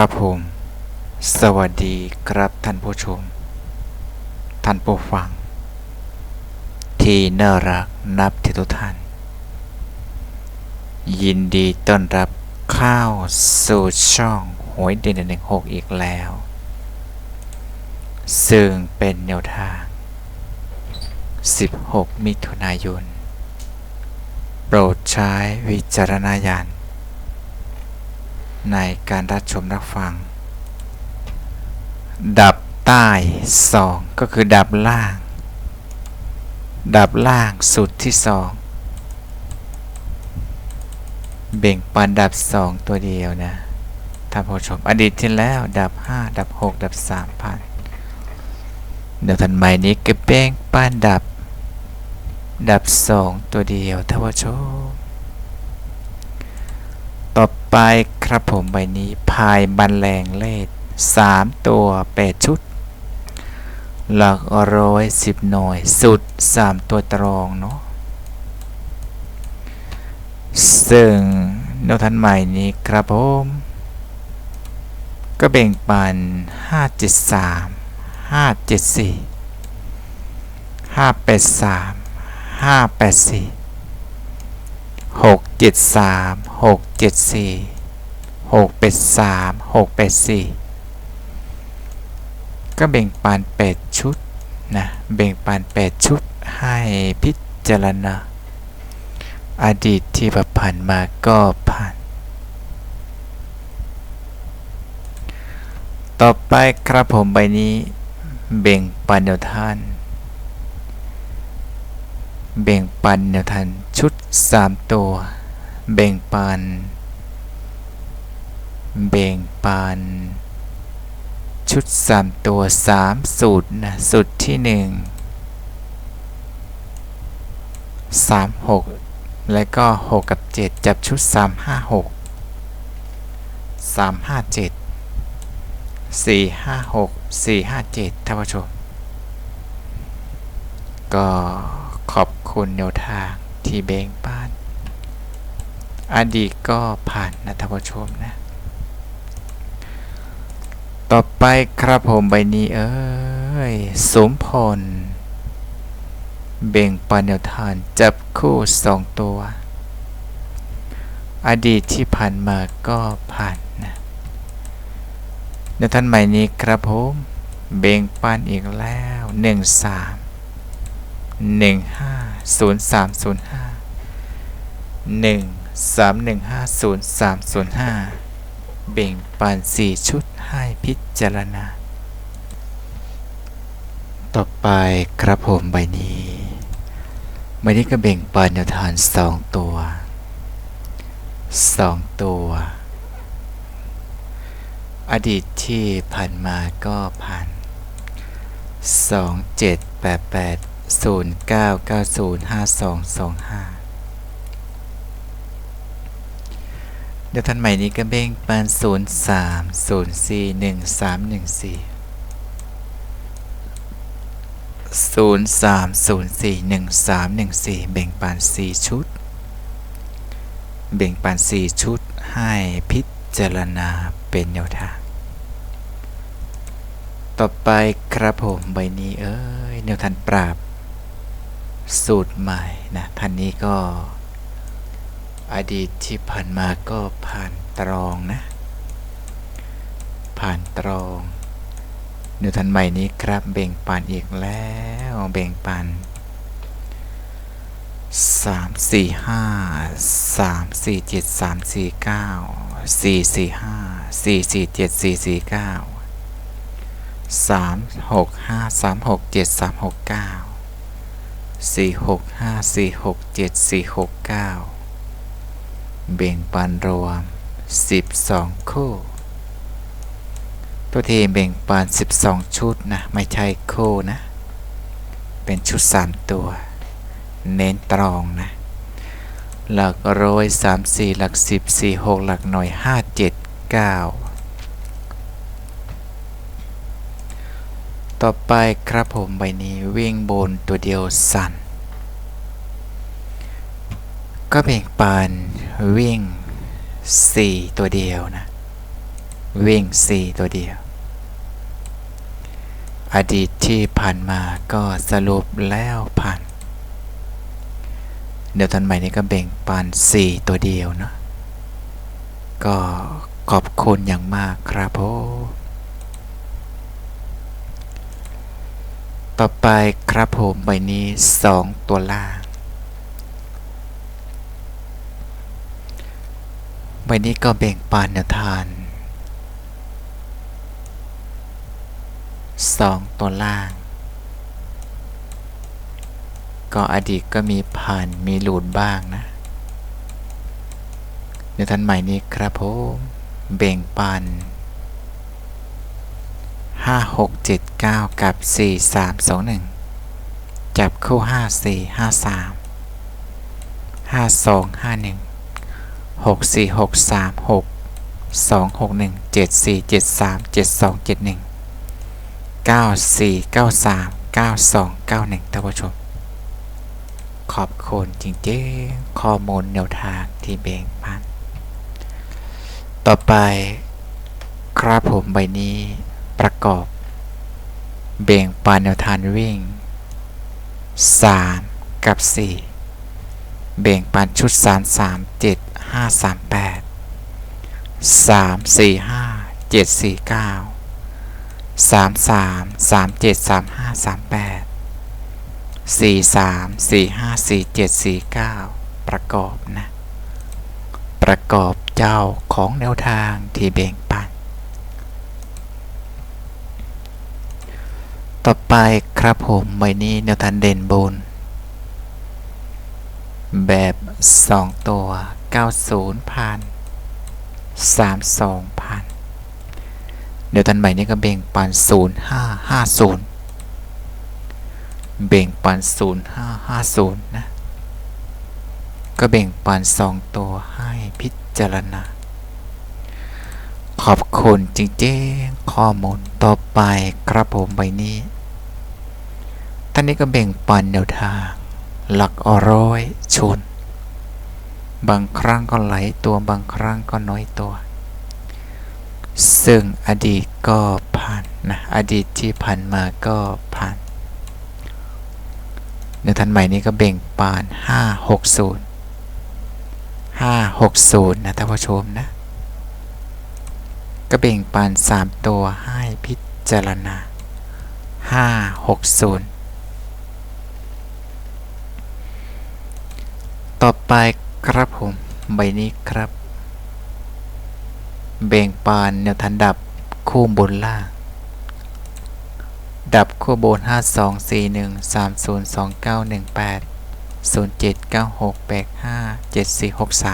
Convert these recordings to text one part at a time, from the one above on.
ครับผม สวัสดีครับท่านผู้ชม ท่านผู้ฟัง ที่น่ารักนับที่ทุกท่าน ยินดีต้อนรับเข้าสู่ช่องหวยเด่นหนึ่งหกอีกแล้ว ซึ่งเป็นแนวทาง 16 มิถุนายน โปรดใช้วิจารณญาณ ในการรับชมรับฟัง ดับใต้ 2 ก็คือดับล่าง ดับล่างสุดที่ 2 เบ่งปันดับ 2 ตัวเดียวนะท่านผู้ชมอดีตที่แล้วดับ 5 ดับ 6 ดับ3พันเดี๋ยวทันใหม่นี้ก็เบ่งปันดับ ดับ 2 ตัวเดียวท่านผู้ชม ต่อไป ครับผมใบนี้พายบันแรงเลข3ตัว8ชุด หลักร้อยสิบหน่วย สุด3ตัวตรองเนาะซึ่งแนวทันใหม่นี้ครับผม ก็แบ่งปัน573 574 583 584หกเจ็ดสี่ห้าแปดสามหกเจ็ดสี่หกเป็ดสามหกเจ็ดสี่ ป็ดสี่ก็แบ่งปันแปดชุดนะแบ่งปันแปดชุดให้พิจารณา อดีตที่ผ่านมาก็ผ่าน ต่อไปครับผมใบนี้ แบ่งปันแนวท่านแบ่งปันแนวทางชุด 3 ตัว แบ่งปัน แบ่งปัน ชุด3ตัว3สูตรนะสูตรที่1 3 6แล้วก็6กับ7จับชุด3 5 6 3 5 7 4 5 6 4 5 7ท่านผู้ชม ก็ขอบคุณแนวทางที่เบ่งปานอดีตก็ผ่านนะท่านผู้ชมนะ ต่อไปครับผมใบนี้เอ้ยสมพลเบ่งปันแนวทางจับคู่สองตัว อดีตที่ผ่านมาก็ผ่านนะในท่านใหม่นี้ครับผมเบ่งปันอีกแล้วหนึ่งสามหนึ่งห้าศูนย์สามศูนย์ห้าหนึ่งสามหนึ่งห้าศูนย์สามศูนย์ห้าเบ่งปันสี่ชุด ให้พิจารณา ต่อไปครับผมใบนี้ใบนี้ก็เบ่งปันแนวทานสองตัวสองตัว อดีตที่ผ่านมาก็ผ่านสองเจ็ดแปดแปดศูนย์เก้าเก้าศูนย์ห้าสองสองห้า เดี๋ยวท่านใหม่นี้ก็เบ่งปันศูนย์สามศูนย์สี่หนึ่งสามหนึ่งสี่ศูนย์สามศูนย์สี่หนึ่งสามหนึ่งสี่เบ่งปันสี่ชุด เบ่งปันสี่ชุดให้พิจารณาเป็นแนวทาง ต่อไปครับผมใบนี้เอ้ยแนวทันปราบ สูตรใหม่นะท่านนี้ก็ อดีตที่ผ่านมาก็ผ่านตรองนะ ผ่านตรองแนวทันใหม่นี้ครับเบ่งปันอีกแล้วเบ่งปันสามสี่ห้าสามสี่เจ็ดสามสี่เก้าสี่สี่ห้าสี่สี่เจ็ดสี่สี่เก้าสามหกห้าสามหกเจ็ดสามหกเก้าสี่หกห้าสี่หกเจ็ดสี่หกเก้า เบ่งปันรวมสิบสองคู่ ตัวทีเบ่งปันสิบสองชุดนะ ไม่ใช่คู่นะ เป็นชุดสามตัว เน้นตรองนะ หลักร้อยสามสี่หลักสิบสี่หกหลักหน่วยห้าเจ็ดเก้าต่อไปครับผมใบนี้วิ่งบนตัวเดียวสั่นก็แบ่งปัน วิ่ง 4 ตัวเดียวนะ วิ่งสี่ตัวเดียว อดีตที่ผ่านมาก็สรุปแล้วผ่านเดี๋ยวทันใหม่นี้ก็เบ่งปันสี่ตัวเดียวเนาะก็ขอบคุณอย่างมากครับผมต่อไปครับผมใบนี้สองตัวล่าง ใบนี้ก็เบ่งปานแนวทานสองตัวล่าง ก็อดีตก็มีผ่านมีหลุดบ้างนะในทันใหม่นี้ครับผมเบ่งปันห้าหกเจ็ดเก้ากับสี่สามสองหนึ่งจับคู่ห้าสี่ห้าสาม ห้าสองห้าหนึ่งหกสี่หกสามหกสองหกหนึ่งเจ็ดสี่เจ็ดสามเจ็ดสองเจ็ดหนึ่งเก้าสี่เก้าสามเก้าสองเก้าหนึ่งท่านผู้ชม ขอบคุณจริงๆ ข้อมูลแนวทางที่แบ่งปัน ต่อไปครับผมใบนี้ประกอบ เบ่งปานแนวทางวิ่ง 3 กับ 4 เบ่งปานชุด 3 3 7 5 3 8 3 4 5 7 4 9 3 3 3 7 3 5 3 8 4 3 4 5 4 7 4 9ประกอบนะ ประกอบเจ้าของแนวทางที่เบ่งปัน ต่อไปครับผมใบนี้แนวทางเด่นบน แบบ 2 ตัว 90พัน32พันเดี๋ยวทันใบนี้ก็เบ่งปัน0550 เบ่งปัน0550 นะ ก็เบ่งปัน2ตัวให้พิจารณา ขอบคุณจริงๆ ข้อมูลต่อไปครับผมใบนี้ท่านนี้ก็เบ่งปันแนวทาง หลักอร้อยชน บางครั้งก็ไหลตัวบางครั้งก็น้อยตัว ซึ่งอดีตก็ผ่านนะอดีตที่ผ่านมาก็ผ่านในทันใหม่นี้ก็เบ่งปาน 560 560 นะท่านผู้ชมนะ ก็เบ่งปาน 3 ตัวให้พิจารณา 560 ต่อไป ครับผม ใบนี้ครับเบ่งปานแนวทันดับคู่บนล่าง ดับคู่บน 5 2 4 1 3 0 2 9 1 8 0 7 9 6 8 5 7 4 6 3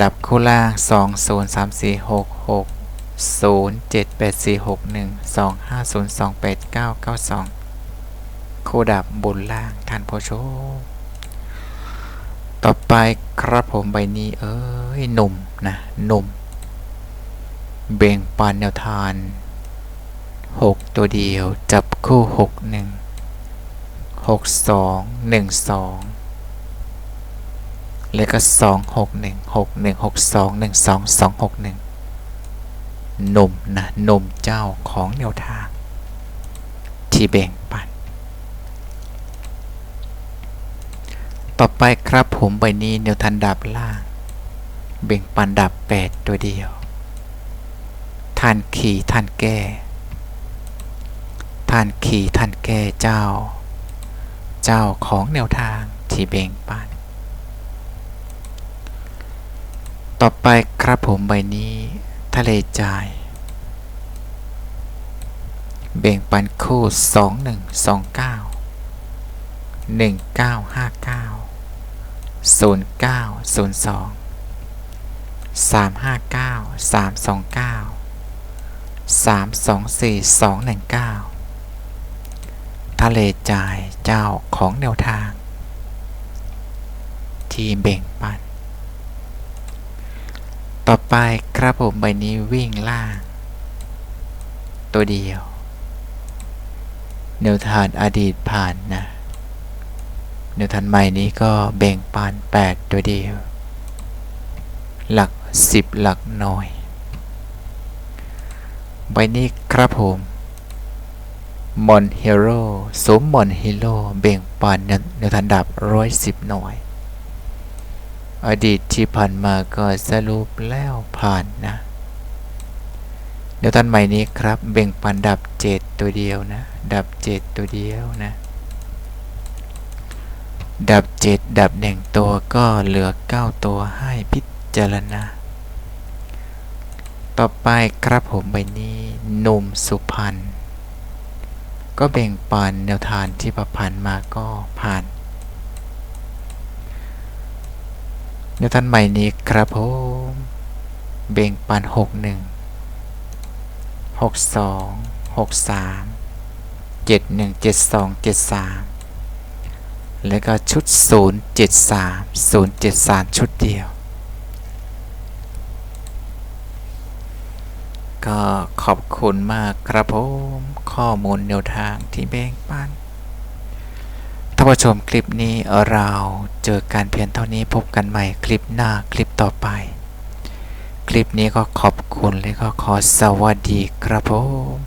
ดับคู่ล่าง 2 0 3 4 6 6 0 7 8 4 6 1 2 5 0 2 8 9 9 2 คู่ดับบนล่างท่านผู้ชม ต่อไปครับผมใบนี้ เอ้ยหนุ่มนะหนุ่มเบ่งปานแนวทาน 6 ตัวเดียว จับคู่ 6 1 6 2 1 2 แล้วก็ 2 6 1 6 1 6 2 1 2 2 6 1 หนุ่มนะหนุ่มเจ้าของแนวทาง ที่แบ่งปัน ต่อไปครับผมใบนี้แนวทันดับล่าง เบ่งปันดับ 8 ตัวเดียวท่านขี่ท่านแก้ท่านขี่ท่านแก้เจ้า เจ้าของแนวทางที่เบ่งปัน ต่อไปครับผมใบนี้ ทะเลใจาย เบ่งปันคู่ 2 1 0 9 0 2 3 5 9 3 2 9 3 2 4 2 1 9 ทะเลจ่ายเจ้าของแนวทาง ที่เบ่งปัน ต่อไปครับผมใบนี้วิ่งล่าง ตัวเดียว แนวทางอดีตผ่านนะ นวทางใหม่นี้ก็แบ่งปาน 8 ตัวเดียว หลัก 10 หลักหน่อยใบนี้ครับผมมอนฮีโร่สมมอนฮีโร่เบ่งปันในทันดับร้อยสิบหน่วย อดีตที่ผ่านมาก็สรุปแล้วผ่านนะเดี๋ยวท่านใหม่นี้ครับ เบ่งปันดับเจ็ดตัวเดียวนะ ดับเจ็ดตัวเดียวนะ ดับเจ็ดดับหนึ่งตัวก็เหลือเก้าตัวให้พิจารณา ต่อไปครับผมใบนี้หนุ่มสุพรรณก็เบ่งปันแนวทางที่ประพันธ์มาก็ผ่านแนวทางใหม่นี้ครับผมเบ่งปันหกหนึ่งหกสองหกสามเจ็ดหนึ่งเจ็ดสองเจ็ดสาม แล้วก็ชุดศูนย์เจ็ดสามศูนย์เจ็ดสามชุดเดียว ก็ขอบคุณมากครับผมข้อมูลแนวทางที่แบ่งปันท่านผู้ชมคลิปนี้เราเจอการเพียงเท่านี้พบกันใหม่คลิปหน้าคลิปต่อไป คลิปนี้ก็ขอบคุณและก็ขอสวัสดีครับผม